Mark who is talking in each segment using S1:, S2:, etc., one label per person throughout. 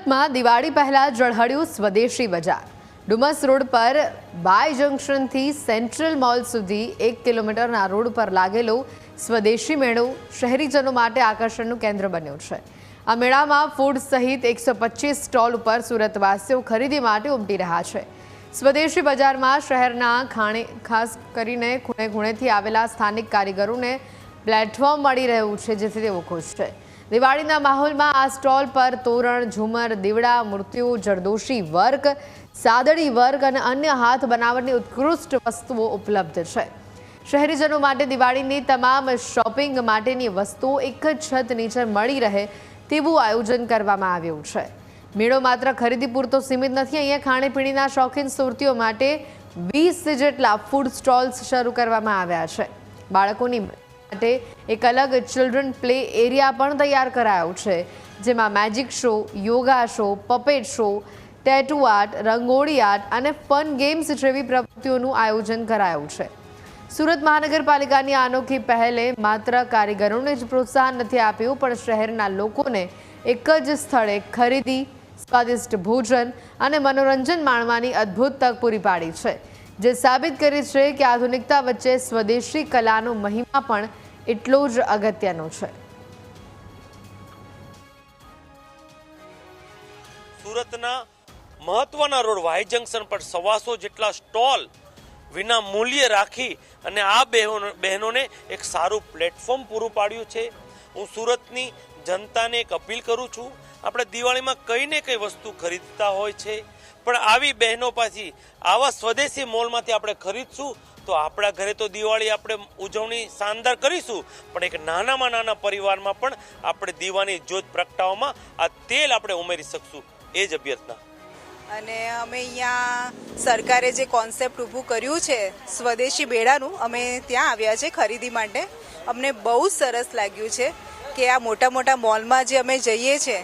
S1: સુરતમાં દિવાળી પહેલા ઝળહળ્યું સ્વદેશી બજાર. ડુમસ રોડ પર બાય જંકશનથી સેન્ટ્રલ મોલ સુધી એક કિલોમીટરના રોડ પર લાગેલો સ્વદેશી મેળો શહેરીજનો માટે આકર્ષણનું કેન્દ્ર બન્યો છે. આ મેળામાં ફૂડ સહિત એકસો સ્ટોલ ઉપર સુરતવાસીઓ ખરીદી માટે ઉમટી રહ્યા છે. સ્વદેશી બજારમાં શહેરના ખાણે, ખાસ કરીને ખૂણે ખૂણેથી આવેલા સ્થાનિક કારીગરોને પ્લેટફોર્મ મળી રહ્યું છે, જેથી તેઓ ખુશ છે. દિવાળીના માહોલમાં આ સ્ટોલ પર તોરણ, ઝુમર, દીવડા, મૂર્તિઓ, જરદોશી વર્ક, સાદડી વર્ક અને અન્ય હાથ બનાવટની ઉત્કૃષ્ટ વસ્તુઓ ઉપલબ્ધ છે. શહેરીજનો માટે દિવાળીની તમામ શોપિંગ માટેની વસ્તુઓ એક જ છત નીચે મળી રહે તેવું આયોજન કરવામાં આવ્યું છે. મેળો માત્ર ખરીદી પૂરતો સીમિત નથી, અહીંયા ખાણીપીણીના શોખીન સુરતીઓ માટે વીસ જેટલા ફૂડ સ્ટોલ્સ શરૂ કરવામાં આવ્યા છે. બાળકોની માટે એક અલગ ચિલ્ડ્રન પ્લે એરિયા પણ તૈયાર કરાયો છે, જેમાં magic show yoga show puppet show tattoo art rangoli art અને ફન ગેમ્સ જેવી પ્રવૃત્તિઓનું આયોજન કરાયું છે. સુરત મહાનગરપાલિકાની અનોખી પહેલે માત્ર કારીગરોને જ પ્રોત્સાહન નથી આપ્યું, પણ શહેરના લોકોને એક જ સ્થળે ખરીદી, સ્વાદિષ્ટ ભોજન અને મનોરંજન માણવાની અદ્ભુત તક પૂરી પાડી છે. જે સાબિત કરે છે કે આધુનિકતા વચ્ચે સ્વદેશી કલાનો મહિમા પણ એટલો જ અગત્યનો છે.
S2: સુરતના મહત્વના રોડ વાય જંકશન પર સવાસો જેટલા સ્ટોલ વિના મૂલ્યે રાખી અને આ બહેનો, બહેનોને એક સારું પ્લેટફોર્મ પૂરું પાડ્યું છે. હું સુરતની જનતાને એક અપીલ કરું છું, આપણે દિવાળીમાં કઈ ને કઈ વસ્તુ ખરીદતા હોય છે. પણ આવી બહેનો પાછી આવા સ્વદેશી મોલમાંથી આપણે ખરીદશું, તો આપણા ઘરે તો દિવાળી આપણે ઉજવણી શાનદાર કરીશું, પણ એક નાનામાં નાના પરિવારમાં પણ આપણે દીવાની જ્યોત પ્રગટાવવામાં આ તેલ આપણે ઉમેરી શકશું, એ જ અભ્યર્થના.
S3: અને અમે અહીંયા સરકારે જે કોન્સેપ્ટ ઊભું કર્યું છે સ્વદેશી બેડાનું, અમે ત્યાં આવ્યા છે ખરીદી માટે. અમને બહુ સરસ લાગ્યું છે કે આ મોટા મોટા મોલમાં જે અમે જઈએ છીએ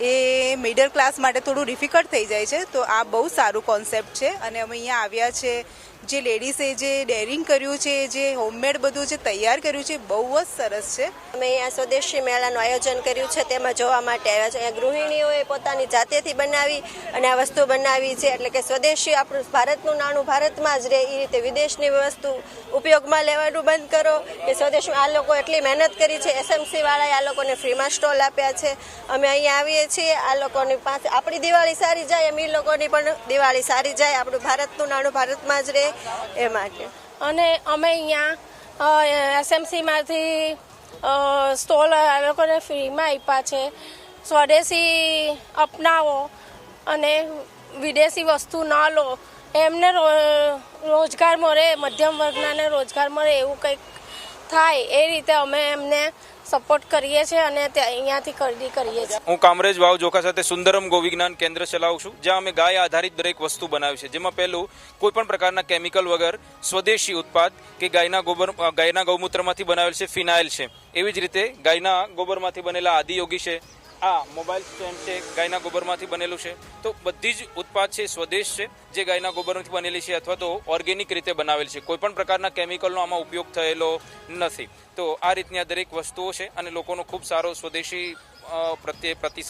S3: એ મિડલ ક્લાસ માટે થોડું ડિફિકલ્ટ થઈ જાય છે. તો આ બહુ સારું કોન્સેપ્ટ છે. અને અમે અહીંયા આવ્યા છે. જે લેડીઝે જે ડેરિંગ કર્યું છે, જે હોમમેડ બધું જે તૈયાર કર્યું છે, બહુ જ સરસ છે.
S4: અમે અહીંયા સ્વદેશી મેળાનું આયોજન કર્યું છે, તેમાં જોવા માટે આવ્યા છે. અહીંયા ગૃહિણીઓએ પોતાની જાતેથી બનાવી અને આ વસ્તુ બનાવી છે, એટલે કે સ્વદેશી આપણું ભારતનું નાણું ભારતમાં જ રહે, એ રીતે વિદેશની વસ્તુ ઉપયોગમાં લેવાનું બંધ કરો. કે સ્વદેશમાં આ લોકો એટલી મહેનત કરી છે એસએમસી વાળાએ આ લોકોને ફ્રીમાં સ્ટોલ આપ્યા છે. અમે અહીંયા આવીએ છીએ, આ લોકોની પાસે આપણી દિવાળી સારી જાય, એમ એ લોકોની પણ દિવાળી સારી જાય, આપણું ભારતનું નાણું ભારતમાં જ રહે. એ માટે.
S5: અને અમે અહીંયા એસએમસીમાંથી સ્ટોલ આ લોકોને ફ્રીમાં આપ્યા છે. સ્વદેશી અપનાવો અને વિદેશી વસ્તુ ન લો. એમને રોજગાર મળે, મધ્યમ વર્ગનાને રોજગાર મળે એવું કંઈક થાય એ રીતે અમે એમને સપોર્ટ કરીએ છીએ અને અહીંયાથી ખરીદી કરીએ છીએ.
S6: હું કામરેજ વાવ જોખા સાથે સુંદરમ ગોવિજ્ઞાન કેન્દ્ર ચલાવું છું, જ્યાં અમે ગાય આધારિત દરેક વસ્તુ બનાવી છે, જેમાં પહેલું, કોઈ પણ પ્રકારના કેમિકલ વગર સ્વદેશી ઉત્પાદ કે ગાયના ગોબર ગાયના ગૌમૂત્રમાંથી બનાવેલ છે, ફિનાઇલ છે. એવી જ રીતે ગાયના ગોબરમાંથી બનેલા આદિયોગી છે આ મોબાઈલ સ્ટેન્ડ છે, ગાયના ગોબરમાંથી બનેલું છે. તો બધી જ ઉત્પાદ છે, સ્વદેશ છે, જે ગાયના ગોબરમાંથી બનેલી છે અથવા તો ઓર્ગેનિક રીતે બનાવેલ છે. કોઈ પણ પ્રકારના કેમિકલનો આમાં ઉપયોગ થયેલો નથી. તો આ રીતની આ દરેક વસ્તુઓ છે અને લોકોનો ખૂબ સારો સ્વદેશી પ્રત્યે પ્રતિસાદ